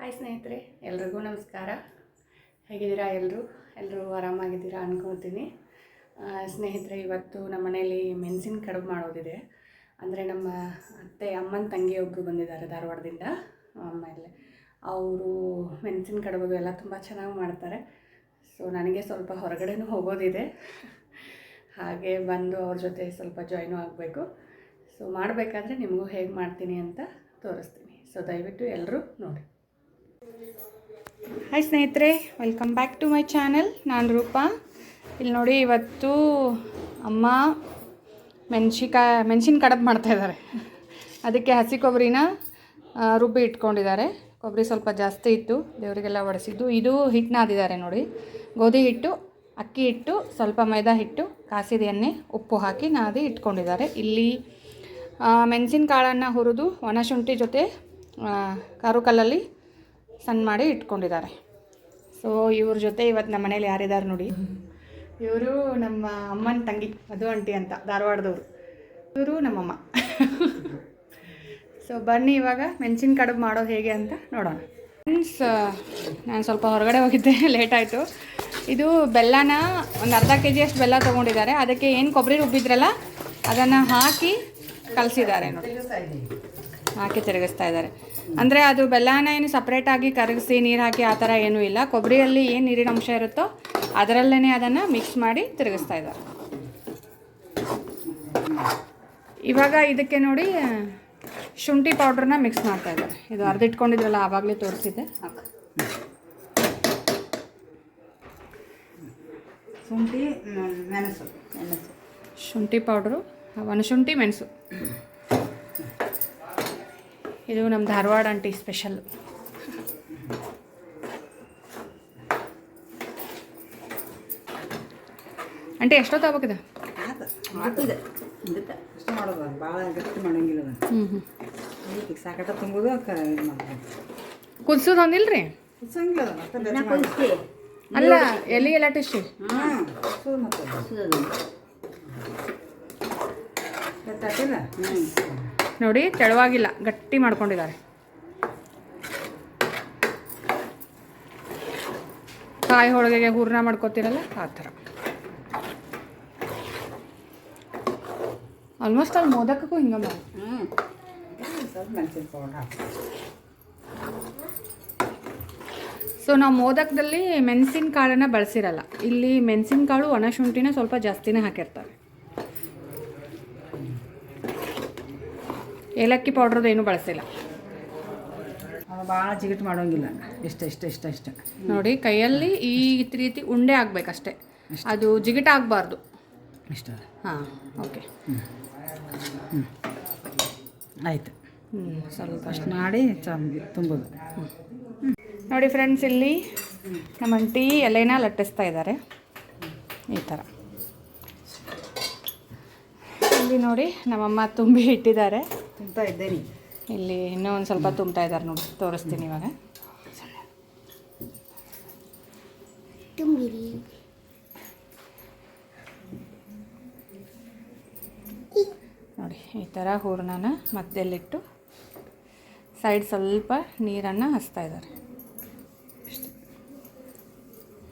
Hi ಸ್ನೇಹಿತರೆ, ಎಲ್ರಿಗೂ ನಮಸ್ಕಾರ. ಹೇಗಿದ್ದೀರಾ ಎಲ್ಲರೂ ಎಲ್ಲರೂ ಆರಾಮಾಗಿದ್ದೀರಾ ಅನ್ಕೊಳ್ತೀನಿ. ಸ್ನೇಹಿತರೆ, ಇವತ್ತು ನಮ್ಮ ಮನೆಯಲ್ಲಿ ಮೆಣಸಿನ ಕಡುಬು ಮಾಡೋದಿದೆ. ಅಂದರೆ ನಮ್ಮ ಅತ್ತೆ, ಅಮ್ಮನ ತಂಗಿಯೊಬ್ಬರು ಬಂದಿದ್ದಾರೆ ಧಾರವಾಡದಿಂದ. ಆಮೇಲೆ ಅವರು ಮೆಣಸಿನ ಕಡುಬು ಎಲ್ಲ ತುಂಬ ಚೆನ್ನಾಗಿ ಮಾಡ್ತಾರೆ. ಸೊ ನನಗೆ ಸ್ವಲ್ಪ ಹೊರಗಡೆನೂ ಹೋಗೋದಿದೆ. ಹಾಗೆ ಬಂದು ಅವ್ರ ಜೊತೆ ಸ್ವಲ್ಪ ಜಾಯ್ನು ಆಗಬೇಕು. ಸೊ ಮಾಡಬೇಕಾದ್ರೆ ನಿಮಗೂ ಹೇಗೆ ಮಾಡ್ತೀನಿ ಅಂತ ತೋರಿಸ್ತೀನಿ. ಸೊ ದಯವಿಟ್ಟು ಎಲ್ಲರೂ ನೋಡಿ. ಹಾಯ್ ಸ್ನೇಹಿತರೆ welcome back to my channel ನಾನು ರೂಪಾ. ಇಲ್ಲಿ ನೋಡಿ ಇವತ್ತು ಅಮ್ಮ ಮೆಣಸಿಕಾಯಿ ಮೆಣಸಿನ ಕಡಬು ಮಾಡ್ತಾಯಿದ್ದಾರೆ ಅದಕ್ಕೆ ಹಸಿ ಕೊಬ್ಬರಿನ ರುಬ್ಬಿ ಇಟ್ಕೊಂಡಿದ್ದಾರೆ. ಕೊಬ್ಬರಿ ಸ್ವಲ್ಪ ಜಾಸ್ತಿ ಇತ್ತು ದೇವರಿಗೆಲ್ಲ ಒಡಿಸಿದ್ದು. ಇದು ಹಿಟ್ಟು ನಾದಿದ್ದಾರೆ ನೋಡಿ. ಗೋಧಿ ಹಿಟ್ಟು ಅಕ್ಕಿ ಹಿಟ್ಟು ಸ್ವಲ್ಪ ಮೈದಾ ಹಿಟ್ಟು ಕಾಸಿದ ಎಣ್ಣೆ ಉಪ್ಪು ಹಾಕಿ ನಾದಿ ಇಟ್ಕೊಂಡಿದ್ದಾರೆ. ಇಲ್ಲಿ ಮೆಣಸಿನ ಕಾಳನ್ನು ಹುರಿದು ಒಣಶುಂಠಿ ಜೊತೆ ಆ, ಕಾರು ಕಲ್ಲಲ್ಲಿ ಸಣ್ಣ ಮಾಡಿ ಇಟ್ಕೊಂಡಿದ್ದಾರೆ. ಸೊ ಇವ್ರ ಜೊತೆ ಇವತ್ತು ನಮ್ಮ ಮನೇಲಿ ಯಾರಿದ್ದಾರೆ ನೋಡಿ. ಇವರು ನಮ್ಮ ಅಮ್ಮನ ತಂಗಿ, ಮಧು ಆಂಟಿ ಅಂತ, ಧಾರವಾಡದವರು. ಇವರು ನಮ್ಮಮ್ಮ. ಸೊ ಬನ್ನಿ ಇವಾಗ ಮೆಣಸಿನ ಕಡುಬು ಮಾಡೋದು ಹೇಗೆ ಅಂತ ನೋಡೋಣ. ಫ್ರೆಂಡ್ಸ್ ನಾನು ಸ್ವಲ್ಪ ಹೊರಗಡೆ ಹೋಗಿದ್ದೆ, ಲೇಟ್ ಆಯಿತು. ಇದು ಬೆಲ್ಲನ ಒಂದು ಅರ್ಧ ಕೆ ಜಿಯಷ್ಟು ಬೆಲ್ಲ ತೊಗೊಂಡಿದ್ದಾರೆ. ಅದಕ್ಕೆ ಏನು ಕೊಬ್ಬರಿ ರುಬ್ಬಿದ್ರಲ್ಲ, ಅದನ್ನು ಹಾಕಿ ಕಲಸಿದ್ದಾರೆ ನೋಡಿ. ಹಾಕಿ ತಿರುಗಿಸ್ತಾ ಇದ್ದಾರೆ. ಅಂದರೆ ಅದು ಬೆಲ್ಲನ ಏನು ಸಪ್ರೇಟಾಗಿ ಕರಗಿಸಿ ನೀರು ಹಾಕಿ ಆ ಥರ ಏನೂ ಇಲ್ಲ. ಕೊಬ್ಬರಿಯಲ್ಲಿ ಏನು ನೀರಿನ ಅಂಶ ಇರುತ್ತೋ ಅದರಲ್ಲೇ ಅದನ್ನು ಮಿಕ್ಸ್ ಮಾಡಿ ತಿರುಗಿಸ್ತಾ ಇದ್ದಾರೆ. ಇವಾಗ ಇದಕ್ಕೆ ನೋಡಿ ಶುಂಠಿ ಪೌಡ್ರನ್ನ ಮಿಕ್ಸ್ ಮಾಡ್ತಾ ಇದ್ದಾರೆ. ಇದು ಅರ್ಧಿಟ್ಕೊಂಡಿದ್ರಲ್ಲ ಆವಾಗಲೇ ತೋರಿಸಿದ್ದೆ. ಶುಂಠಿ ಮೆಣಸು ಮೆಣಸು. ಶುಂಠಿ ಪೌಡ್ರು ಒಣಶುಂಠಿ ಮೆಣಸು. ಇದು ನಮ್ಮ ಧಾರವಾಡ ಆಂಟಿ ಸ್ಪೆಷಲ್. ಆಂಟಿ ಎಷ್ಟೊತ್ತು ಆಗ್ಬೇಕಿದೆ? ಕುದಿಸೋದು ಅಂದಿಲ್ರಿ ಅಲ್ಲ ಎಲ್ಲಿ ಎಲ್ಲ ಟೇಸ್ಟಿ? ಹ್ಞೂ ನೋಡಿ ತೆಳುವಾಗಿಲ್ಲ ಗಟ್ಟಿ ಮಾಡ್ಕೊಂಡಿದ್ದಾರೆ. ಕಾಯಿ ಹೋಳಿಗೆಗೆ ಹೂರ್ಣ ಮಾಡ್ಕೋತೀರಲ್ಲ ಆ ಥರ. ಆಲ್ಮೋಸ್ಟ್ ಅಲ್ಲಿ ಮೋದಕ್ಕೂ ಹಿಂಗೆ ಮಾಡಿ. ಸೊ ನಾವು ಮೋದಕದಲ್ಲಿ ಮೆಣಸಿನ ಕಾಳನ್ನು ಬಳಸಿರಲ್ಲ. ಇಲ್ಲಿ ಮೆಣಸಿನ ಕಾಳು ಒಣಶುಂಠಿನ ಸ್ವಲ್ಪ ಜಾಸ್ತಿನೇ ಹಾಕಿರ್ತಾರೆ. ಏಲಕ್ಕಿ ಪೌಡ್ರದ್ದು ಏನೂ ಬಳಸಿಲ್ಲ. ಭಾಳ ಜಿಗಿಟ್ ಮಾಡೋಂಗಿಲ್ಲ. ಇಷ್ಟ ಇಷ್ಟ ಇಷ್ಟ ಇಷ್ಟ. ನೋಡಿ ಕೈಯಲ್ಲಿ ಈ ರೀತಿ ಉಂಡೆ ಆಗ್ಬೇಕಷ್ಟೆ. ಅದು ಜಿಗಿಟ ಆಗಬಾರ್ದು. ಇಷ್ಟ. ಹಾಂ ಓಕೆ. ಆಯ್ತು. ಹ್ಞೂ ಸ್ವಲ್ಪ. ಅಷ್ಟು ಮಾಡಿ ತುಂಬೋದು. ನೋಡಿ ಫ್ರೆಂಡ್ಸ್ ಇಲ್ಲಿ ನಮ್ಮ ಅಂಟಿ ಎಲೆನ ಲಟ್ಟಿಸ್ತಾ ಇದ್ದಾರೆ ಈ ಥರ ಇಲ್ಲಿ ನೋಡಿ ನಮ್ಮಮ್ಮ ತುಂಬಿ ಇಟ್ಟಿದ್ದಾರೆ. ತುಂಬ್ತಾ ಇದ್ದೇನೆ ಇಲ್ಲಿ ಇನ್ನೂ ಒಂದು ಸ್ವಲ್ಪ ತುಂಬ್ತಾ ಇದ್ದಾರೆ ನೋಡಿ ತೋರಿಸ್ತೀನಿ ಇವಾಗ. ನೋಡಿ ಈ ಥರ ಹೂರ್ಣನ ಮಧ್ಯಲ್ಲಿಟ್ಟು ಸೈಡ್ ಸ್ವಲ್ಪ ನೀರನ್ನು ಹಚ್ತಾ ಇದ್ದಾರೆ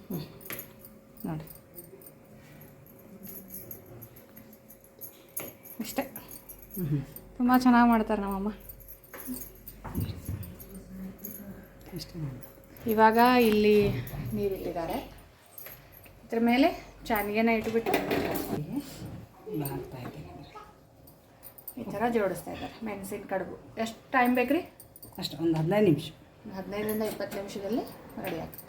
ಹ್ಞೂ ನೋಡಿ. ಇಷ್ಟೇ ಹ್ಞೂ ತುಂಬ ಚೆನ್ನಾಗಿ ಮಾಡ್ತಾರೆ ನಮ್ಮಮ್ಮ. ಇವಾಗ ಇಲ್ಲಿ ನೀರಿಟ್ಟಿದ್ದಾರೆ ಇದ್ರ ಮೇಲೆ ಚಾನಿಗೆನ ಇಟ್ಬಿಟ್ಟು ಈ ಥರ ಜೋಡಿಸ್ತಾ ಇದ್ದಾರೆ. ಮೆಣಸಿನ ಕಡುಬು. ಎಷ್ಟು ಟೈಮ್ ಬೇಕ್ರಿ? ಅಷ್ಟು ಒಂದು ಹದಿನೈದು ನಿಮಿಷ. ಹದಿನೈದರಿಂದ ಇಪ್ಪತ್ತು ನಿಮಿಷದಲ್ಲಿ ರೆಡಿ ಆಗುತ್ತೆ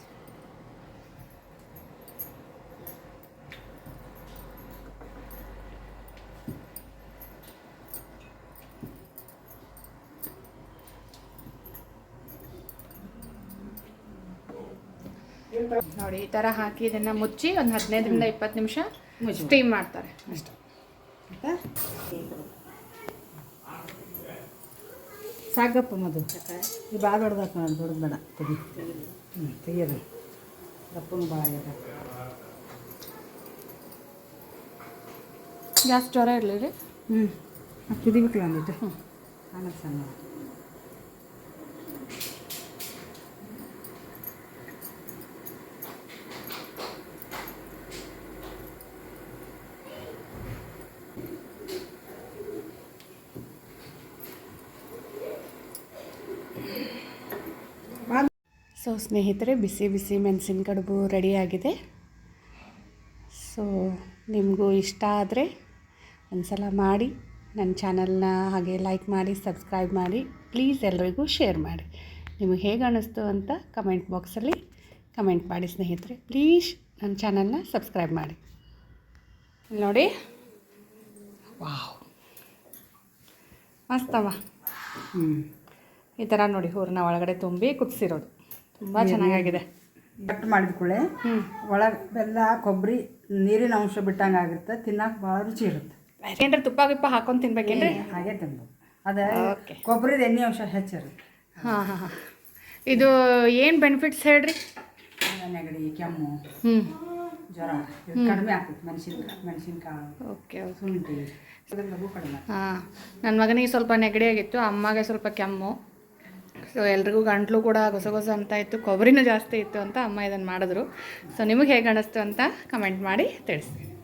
ನೋಡಿ ಈ ಥರ ಹಾಕಿ ಇದನ್ನು ಮುಚ್ಚಿ ಒಂದು ಹದಿನೈದರಿಂದ ಇಪ್ಪತ್ತು ನಿಮಿಷ ಮುಚ್ಚು. ಸ್ಟೀಮ್ ಮಾಡ್ತಾರೆ. ಅಷ್ಟು. ಆಯ್ತಾ? ಸಾಕಪ್ಪ ಮದು ಇದು ಭಾಳ ದೊಡ್ಡದಾಕ ದೊಡ್ಡದು ಬೇಡ. ತೆಗಿ. ಹ್ಞೂ ತೆಗಿಯೋದು. ದಪ್ಪನು ಭಾಳ ಆಗ್ಯದ ಗ್ಯಾಸ್ ಜ್ವರ ಇರಲಿ ರೀ. ಹ್ಞೂ ಕುದಿಬೇಕಲ್ಲ ಒಂದಿಟ್ಟು ಆಮೇಲೆ ಸಣ್ಣ ಸೊ ಸ್ನೇಹಿತರೆ, ಬಿಸಿ ಬಿಸಿ ಮೆಣಸಿನ ಕಡುಬು ರೆಡಿಯಾಗಿದೆ ಸೊ ನಿಮಗೂ ಇಷ್ಟ ಆದರೆ ಒಂದ್ಸಲ ಮಾಡಿ ನನ್ನ ಚಾನಲ್ನ ಹಾಗೆ ಲೈಕ್ ಮಾಡಿ ಸಬ್ಸ್ಕ್ರೈಬ್ ಮಾಡಿ ಪ್ಲೀಸ್ ಎಲ್ರಿಗೂ ಶೇರ್ ಮಾಡಿ. ನಿಮಗೆ ಹೇಗೆ ಅನ್ನಿಸ್ತು ಅಂತ ಕಮೆಂಟ್ ಬಾಕ್ಸಲ್ಲಿ ಕಮೆಂಟ್ ಮಾಡಿ ಸ್ನೇಹಿತರೆ. ಪ್ಲೀಸ್ ನನ್ನ ಚಾನಲ್ನ ಸಬ್ಸ್ಕ್ರೈಬ್ ಮಾಡಿ. ನೋಡಿ. ವಾವ್ ಮಸ್ತವ ಹ್ಞೂ ಈ ಥರ ನೋಡಿ ಹೂರನ್ನ ಒಳಗಡೆ ತುಂಬಿ ಕುದಿಸಿರೋದು. ತುಂಬ ಚೆನ್ನಾಗಾಗಿದೆ. ಕಟ್ ಮಾಡಿದ ಕೂಳೆ ಒಳಗೆ ಬೆಲ್ಲ ಕೊಬ್ಬರಿ ನೀರಿನ ಅಂಶ ಬಿಟ್ಟಂಗೆ ಆಗುತ್ತೆ ತಿನ್ನಕ್ಕೆ ಭಾಳ ರುಚಿ ಇರುತ್ತೆ. ಏನ್ರಿ ತುಪ್ಪ ಗಿಪ್ಪ ಹಾಕೊಂಡು ತಿನ್ಬೇಕೇನ್ರಿ? ಹಾಗೆ ತಿನ್ಬೋದು. ಅದ ಕೊಬ್ಬರಿದ ಎಣ್ಣೆ ಅಂಶ ಹೆಚ್ಚಿರುತ್ತೆ ಹಾಂ ಹಾಂ ಹಾಂ. ಇದು ಏನು ಬೆನಿಫಿಟ್ಸ್ ಹೇಳ್ರಿ? ನೆಗಡಿ ಕೆಮ್ಮು ಹ್ಞೂ ಜ್ವರ ಕಡಿಮೆ ಆಗ್ತದೆ ಮೆಣಸಿನ್ಕಾಯಿ ಮೆಣಸಿನ್ಕಾಯಿ ಓಕೆ ಶುಂಠಿ ಕಡಿಮೆ ಹಾಂ ನನ್ನ ಮಗನಿಗೆ ಸ್ವಲ್ಪ ನೆಗಡಿ ಆಗಿತ್ತು ಅಮ್ಮಗೆ ಸ್ವಲ್ಪ ಕೆಮ್ಮು. ಸೊ ಎಲ್ರಿಗೂ ಗಂಟ್ಲು ಕೂಡ ಗೊಸ ಗೊಸ ಅಂತ ಇತ್ತು, ಕೊಬ್ಬರಿನೂ ಜಾಸ್ತಿ ಇತ್ತು ಅಂತ ಅಮ್ಮ ಇದನ್ನು ಮಾಡಿದ್ರು. ಸೊ ನಿಮಗೆ ಹೇಗೆ ಅನ್ನಿಸ್ತು ಅಂತ ಕಮೆಂಟ್ ಮಾಡಿ ತಿಳಿಸಿ.